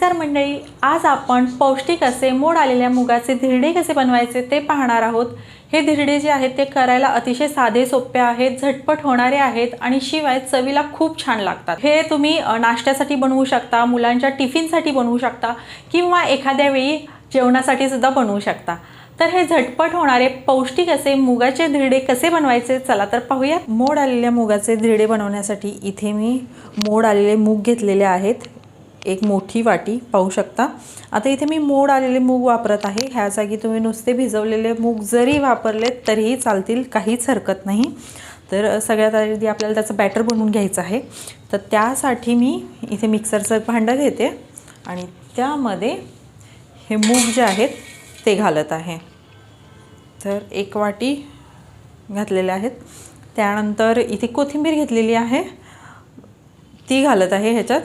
नमस्कार मंडळी आज आपण पौष्टिक असे मोड आलेल्या मुगाचे धिरडे कसे बनवायचे ते पाहणार आहोत. हे धिरडे जे आहेत ते करायला अतिशय साधे सोपे आहेत झटपट होणारे आहेत आणि शिवाय चवीला खूप छान लागतात. हे तुम्ही नाश्त्यासाठी बनवू शकता मुलांच्या टिफिनसाठी बनवू शकता किंवा एखाद्या वेळी जेवणासाठी सुद्धा बनवू शकता. तर हे झटपट होणारे पौष्टिक असे मुगाचे धिरडे कसे बनवायचे चला तर पाहूयात. मोड आलेल्या मुगाचे धिरडे बनवण्यासाठी इथे मी मोड आलेले मूग घेतलेले आहेत. एक मोठी वाटी पाहू शकता. आता इथे मी मोड आलेले मूग वापरत आहे. ह्या जागी तुम्ही नुसते भिजवलेले मूग जरी वापरले तरीही चालतील काहीच हरकत नाही. तर सगळ्यात आधी आपल्याला त्याचं बॅटर बनवून घ्यायचं आहे. तर त्यासाठी मी इथे मिक्सरचं भांडं घेते आणि त्यामध्ये हे मूग जे आहेत ते घालत आहे. तर एक वाटी घातलेले आहेत. त्यानंतर इथे कोथिंबीर घेतलेली आहे. ती घालत आहे ह्याच्यात.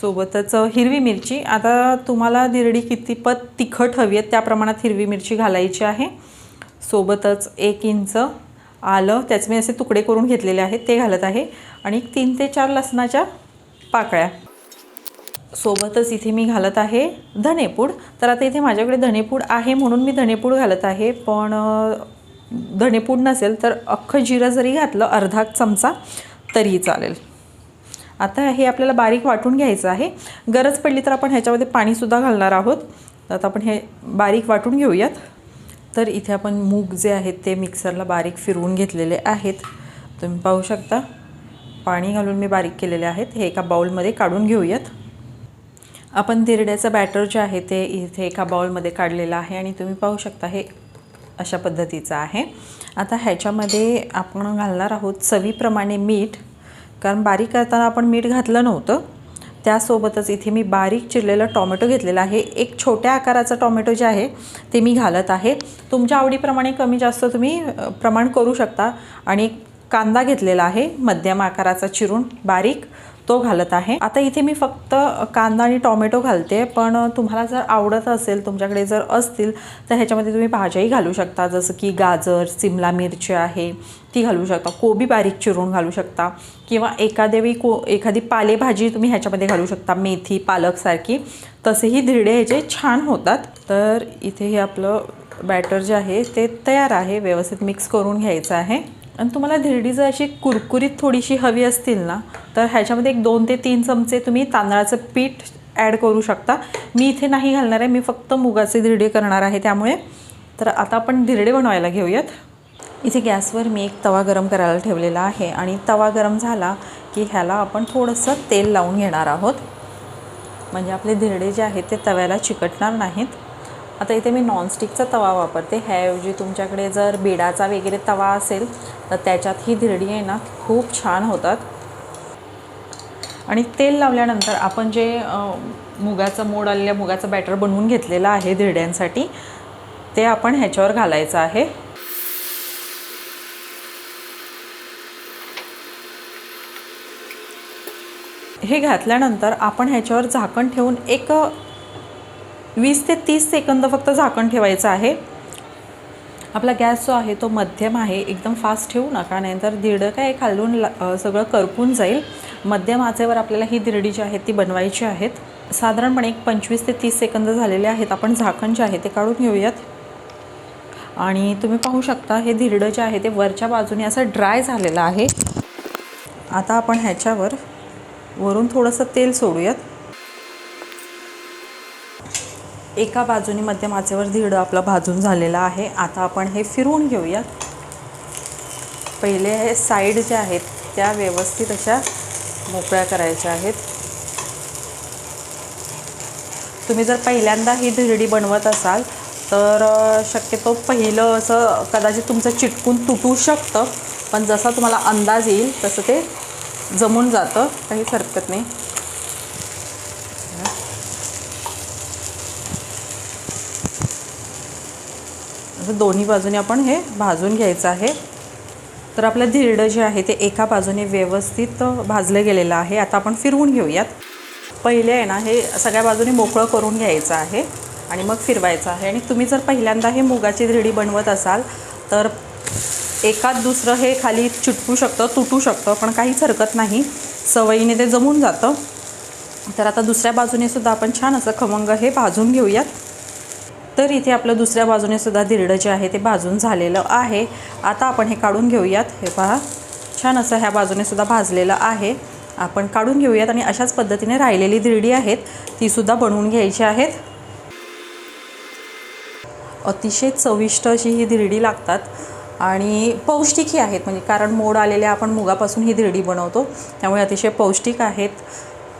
सोबतच हिरवी मिरची. आता तुम्हाला दिरडी कितीपत तिखट हवी आहे त्या प्रमाणात हिरवी मिरची घालायची आहे. सोबतच एक इंच आलं त्याचे मी असे तुकडे करून घेतलेले आहेत ते घालत आहे. आणि तीन ते चार लसणाच्या पाकळ्या. सोबतच इथे मी घालत आहे धनेपूड. तर आता इथे माझ्याकडे धनेपूड आहे म्हणून मी धनेपूड घालत आहे. पण धनेपूड नसेल तर अख्खं जिरं जरी घातलं अर्धा चमचा तरी चालेल. आता हे आपल्याला बारीक वाटून घ्यायचं आहे. गरज पडली तर आपण ह्याच्यामध्ये पाणीसुद्धा घालणार आहोत. तर आता आपण हे बारीक वाटून घेऊयात. तर इथे आपण मूग जे आहेत ते मिक्सरला बारीक फिरवून घेतलेले आहेत. तुम्ही पाहू शकता. पाणी घालून मी बारीक केलेले आहेत. हे एका बाउलमध्ये काढून घेऊयात. आपण दिरड्याचं बॅटर जे आहे ते इथे एका बाउलमध्ये काढलेलं आहे आणि तुम्ही पाहू शकता हे अशा पद्धतीचं आहे. आता ह्याच्यामध्ये आपण घालणार आहोत चवीप्रमाणे मीठ. कारण बारीक करताना आपण मीठ घातलं नव्हतं. त्यासोबतच इथे मी बारीक चिरलेलं टॉमॅटो घेतलेलं आहे. एक छोट्या आकाराचं टॉमॅटो जे आहे ते मी घालत आहे. तुमच्या आवडीप्रमाणे कमी जास्त तुम्ही प्रमाण करू शकता. आणि एक कांदा घेतलेला आहे मध्यम आकाराचा चिरून बारीक. तो घालत आहे. आता इथे मी फक्त कांदा आणि टॉमॅटो घालते पण तुम्हाला जर आवडत असेल तुमच्याकडे जर असतील तर ह्याच्यामध्ये तुम्ही भाज्याही घालू शकता. जसं की गाजर सिमला मिरची आहे ती घालू शकता. कोबी बारीक चिरून घालू शकता. किंवा एखाद्या वेळी को एखादी पालेभाजी तुम्ही ह्याच्यामध्ये घालू शकता. मेथी पालकसारखी तसेही धिरडे ह्याचे छान होतात. तर इथे हे आपलं बॅटर जे आहे ते तयार आहे. व्यवस्थित मिक्स करून घ्यायचं आहे. आणि तुम्हाला धिरडी जर अशी कुरकुरीत थोडीशी हवी असतील ना तर ह्याच्यामध्ये एक दोन ते तीन चमचे तुम्ही तांदळाचं पीठ ॲड करू शकता. मी इथे नाही घालणार आहे मी फक्त मुगाचे धिरडे करणार आहे त्यामुळे. तर आता आपण धिरडे बनवायला घेऊयात. इथे गॅसवर मी एक तवा गरम करायला ठेवलेला आहे आणि तवा गरम झाला की ह्याला आपण थोडंसं तेल लावून घेणार आहोत. म्हणजे आपले धिरडे जे आहेत ते तव्याला चिकटणार नाहीत. आता इथे मी नॉनस्टिकचा तवा वापरते. ह्याऐवजी तुमच्याकडे जर बेडाचा वगैरे तवा असेल तर त्याच्यात ही धिरडी आहे ना खूप छान होतात. आणि तेल लावल्यानंतर आपण जे मुगाचं मोड आलेल्या मुगाचं बॅटर बनवून घेतलेलं आहे धिरड्यांसाठी ते आपण ह्याच्यावर घालायचं आहे. हे घातल्यानंतर आपण ह्याच्यावर झाकण ठेवून एक वीस ते तीस सेकंद फक्त झाकण ठेवायचं आहे. आपला गॅस जो आहे तो मध्यम आहे एकदम फास्ट ठेवू नका नाहीतर धिरडं काय खालून ला- सगळं करपून जाईल. मध्यम आचेवर आपल्याला ही धिरडी जी आहे ती बनवायची आहेत. साधारणपणे एक पंचवीस ते तीस सेकंद झालेले आहेत. आपण झाकण जे आहे ते काढून घेऊयात. आणि तुम्ही पाहू शकता हे धिरडं जे आहे ते वरच्या बाजूने असं ड्राय झालेलं आहे. आता आपण ह्याच्यावर वरून थोडंसं तेल सोडूयात. एका बाजूने मध्यम आचेवर धिरडं आपलं भाजून झालेलं आहे. आता आपण हे फिरवून घेऊयात. पहिले हे साईड ज्या आहेत त्या व्यवस्थित अशा मोकळ्या करायच्या आहेत. तुम्ही जर पहिल्यांदा ही धिरडी बनवत असाल तर शक्यतो पहिलं असं कदाचित तुमचं चिटकून तुटू शकतं पण जसा तुम्हाला अंदाज येईल तसं ते जमून जातं. काहीच हरकत नाही. असं दोन्ही बाजूने आपण हे भाजून घ्यायचं आहे. तर आपलं धिरडं जे आहे ते एका बाजूने व्यवस्थित भाजलं गेलेलं आहे. आता आपण फिरवून घेऊयात. पहिले आहे ना हे सगळ्या बाजूने मोकळं करून घ्यायचं आहे आणि मग फिरवायचं आहे. आणि तुम्ही जर पहिल्यांदा हे मुगाची धिरडी बनवत असाल तर एकात दुसरं हे खाली चिटकू शकतं तुटू शकतं पण काहीच हरकत नाही. सवयीने ते जमून जातं. तर आता दुसऱ्या बाजूने सुद्धा आपण छान असं खमंग हे भाजून घेऊयात. तर इथे आपलं दुसऱ्या बाजूने सुद्धा धिरडं जे आहे ते भाजून झालेलं आहे. आता आपण हे काढून घेऊयात. हे पहा. छान असं ह्या बाजूने सुद्धा भाजलेलं आहे. आपण काढून घेऊयात आणि अशाच पद्धतीने राहिलेली धिरडी आहेत तीसुद्धा बनवून घ्यायची आहेत. अतिशय चविष्ट अशी ही धिरडी लागतात आणि पौष्टिकही आहेत. म्हणजे कारण मोड आलेल्या आपण मुगापासून ही धिरडी बनवतो त्यामुळे अतिशय पौष्टिक आहेत.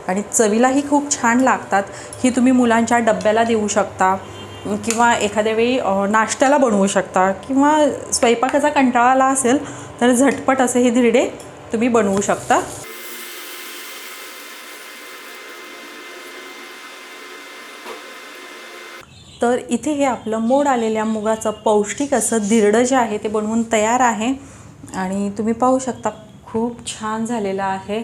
आणि चवीलाही खूप छान लागतात. ही तुम्ही मुलांच्या डब्याला देऊ शकता. किंवा एखाद्या वेळी नाश्त्याला बनवू शकता किंवा स्वयंपाकाचा कंटाळा आला असेल तर झटपट असे हे धिरडे तुम्ही बनवू शकता. तर इथे हे आपलं मोड आलेल्या मुगाचं पौष्टिक असं धिरडं जे आहे ते बनवून तयार आहे. आणि तुम्ही पाहू शकता खूप छान झालेलं आहे.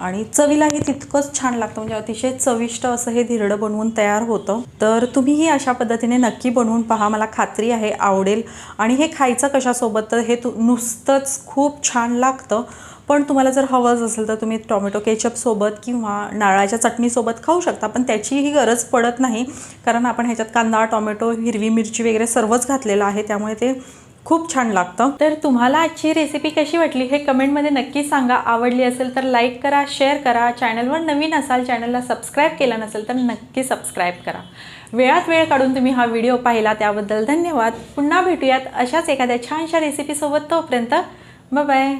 आणि चवीलाही तितकंच छान लागतं. म्हणजे अतिशय चविष्ट असं हे धिरडं बनवून तयार होतं. तर तुम्हीही अशा पद्धतीने नक्की बनवून पहा. मला खात्री आहे आवडेल. आणि हे खायचं कशासोबत? तर हे तु नुसतंच खूप छान लागतं. पण तुम्हाला जर हवंच असेल तर तुम्ही टॉमॅटो केचपसोबत किंवा नारळाच्या चटणीसोबत खाऊ शकता. पण त्याचीही गरज पडत नाही. कारण आपण ह्याच्यात कांदा टॉमॅटो हिरवी मिरची वगैरे सर्वच घातलेलं आहे. त्यामुळे ते खूप छान लागतं. तर तुम्हाला आजची रेसिपी कशी वाटली हे कमेंटमध्ये नक्की सांगा. आवडली असेल तर लाईक करा शेअर करा. चॅनलवर नवीन असाल चॅनलला सबस्क्राईब केला नसेल तर नक्की सबस्क्राईब करा. वेळात वेळ काढून तुम्ही हा व्हिडिओ पाहिला त्याबद्दल धन्यवाद. पुन्हा भेटूयात अशाच एखाद्या छानशा रेसिपीसोबत तोपर्यंत बाय